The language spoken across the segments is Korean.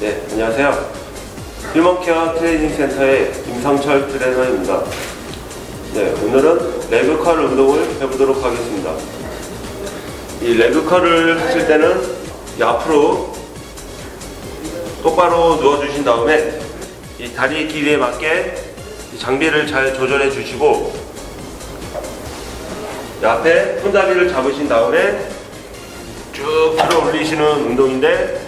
네, 안녕하세요. 휴먼케어 트레이닝 센터의 임상철 트레이너입니다. 네, 오늘은 레그컬 운동을 해보도록 하겠습니다. 이 레그컬을 하실 때는 이 앞으로 똑바로 누워주신 다음에 이 다리 길이에 맞게 이 장비를 잘 조절해 주시고 이 앞에 손잡이를 잡으신 다음에 쭉 들어 올리시는 운동인데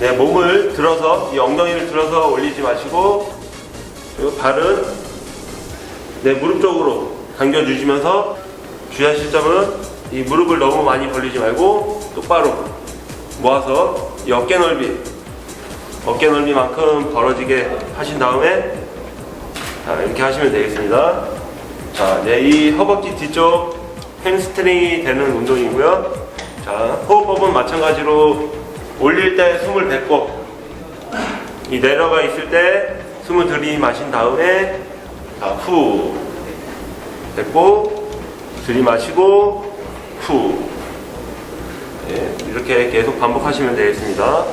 네, 몸을 들어서 이 엉덩이를 들어서 올리지 마시고 그리고 발은 네, 무릎 쪽으로 당겨 주시면서 주의하실 점은 이 무릎을 너무 많이 벌리지 말고 똑바로 모아서 이 어깨 넓이 어깨 넓이만큼 벌어지게 하신 다음에 자, 이렇게 하시면 되겠습니다. 자, 네, 이 허벅지 뒤쪽 햄스트링이 되는 운동이고요. 자, 호흡법은 마찬가지로 올릴 때 숨을 뱉고 이 내려가 있을 때 숨을 들이마신 다음에 자, 후 뱉고 들이마시고 후 네, 이렇게 계속 반복하시면 되겠습니다.